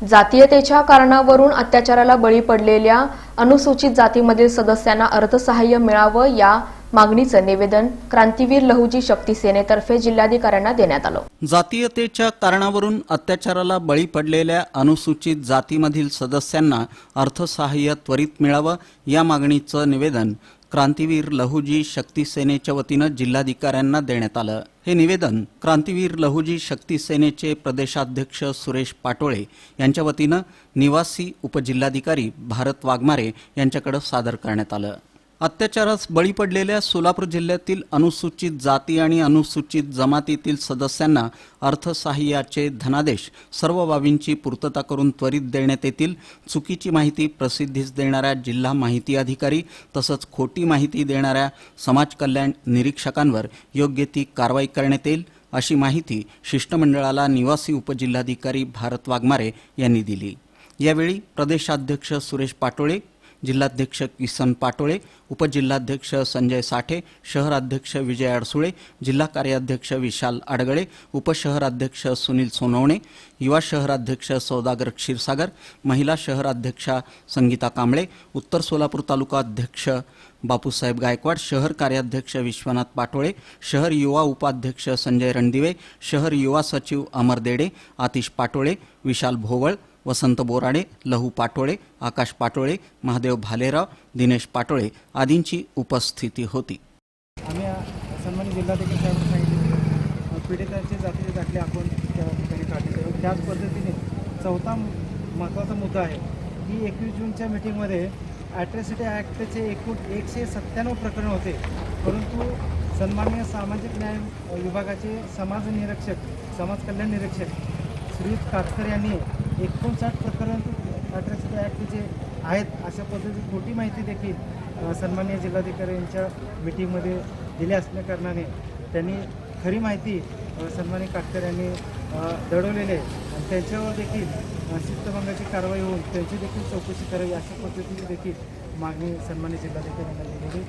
जातीयतेच्या कारणावरून अत्याचाराला बळी पडलेल्या अनुसूचित जातीमधील सदस्यांना अर्थसहाय्य मिळावं या मागणीचं निवेदन क्रांतीवीर लहुजी शक्ती सेनेतर्फे जिल्हाधिकाऱ्यांना देण्यात आलं. जातीयतेच्या कारणावरून अत्याचाराला बळी पडलेल्या अनुसूचित जातीमधील सदस्यांना अर्थसहाय्य त्वरित मिळावं या मागणीचं निवेदन क्रांतीवीर लहुजी शक्ती सेनेच्या वतीनं जिल्हाधिकाऱ्यांना देण्यात आलं. हे निवेदन क्रांतीवीर लहुजी शक्ती सेनेचे प्रदेशाध्यक्ष सुरेश पाटोळे यांच्या वतीनं निवासी उपजिल्हाधिकारी भारत वाघमारे यांच्याकडे सादर करण्यात आलं. अत्याचारास बळी पडलेल्या सोलापूर जिल्ह्यातील अनुसूचित जाती आणि अनुसूचित जमातीतील सदस्यांना अर्थसहाय्याचे धनादेश सर्व बाबींची पूर्तता करून त्वरित देण्यात येतील. चुकीची माहिती प्रसिद्धीस देणाऱ्या जिल्हा माहिती अधिकारी तसंच खोटी माहिती देणाऱ्या समाज कल्याण निरीक्षकांवर योग्य ती कारवाई करण्यात येईल अशी माहिती शिष्टमंडळाला निवासी उपजिल्हाधिकारी भारत वाघमारे यांनी दिली. यावेळी प्रदेशाध्यक्ष सुरेश पाटोळे जिल्हाध्यक्ष किसन पाटोळे उपजिल्हाध्यक्ष संजय साठे शहराध्यक्ष विजय अडसुळे जिल्हा कार्याध्यक्ष विशाल आडगळे उपशहराध्यक्ष सुनील सोनवणे युवा शहराध्यक्ष सौदागर क्षीरसागर महिला शहराध्यक्षा संगीता कांबळे उत्तर सोलापूर तालुका अध्यक्ष बापूसाहेब गायकवाड शहर कार्याध्यक्ष विश्वनाथ पाटोळे शहर युवा उपाध्यक्ष संजय रणदिवे शहर युवा सचिव अमर देडे आतिश पाटोळे विशाल भोवळ वसंत बोराडे लहू पाटोळे आकाश पाटोळे महादेव भालेराव दिनेश पाटोळे आदींची उपस्थिती होती. आम्ही सन्मानित जिल्हाधिकारी साहेबांना सांगितले पीडितांचे जातीचे दाखले आपण त्या ठिकाणी त्याच पद्धतीने चौथा महत्त्वाचा मुद्दा आहे की एकवीस जूनच्या मिटिंगमध्ये ॲट्रॉसिटी ॲक्टचे एकूण एकशे सत्त्याण्णव प्रकरण होते. परंतु सन्मान्य सामाजिक न्याय विभागाचे समाज निरीक्षक समाज कल्याण निरीक्षक श्रीयुत काटकर यांनी एकोणसाठ प्रकरण ॲट्रॉसिटी ॲक्टचे आहेत. अशा पद्धतीची खोटी माहिती देखील सन्मान्य जिल्हाधिकारी यांच्या मिटिंगमध्ये दिली असल्याकारणाने त्यांनी खरी माहिती अ, सन्मान्य काटकर यांनी दडवलेले दडवलेली आहे. आणि त्यांच्यावर देखील शिस्तभंगाची कारवाई होऊन त्यांची देखील चौकशी करावी अशा पद्धतीची देखील मागणी सन्मान्य जिल्हाधिकाऱ्यांना दिलेली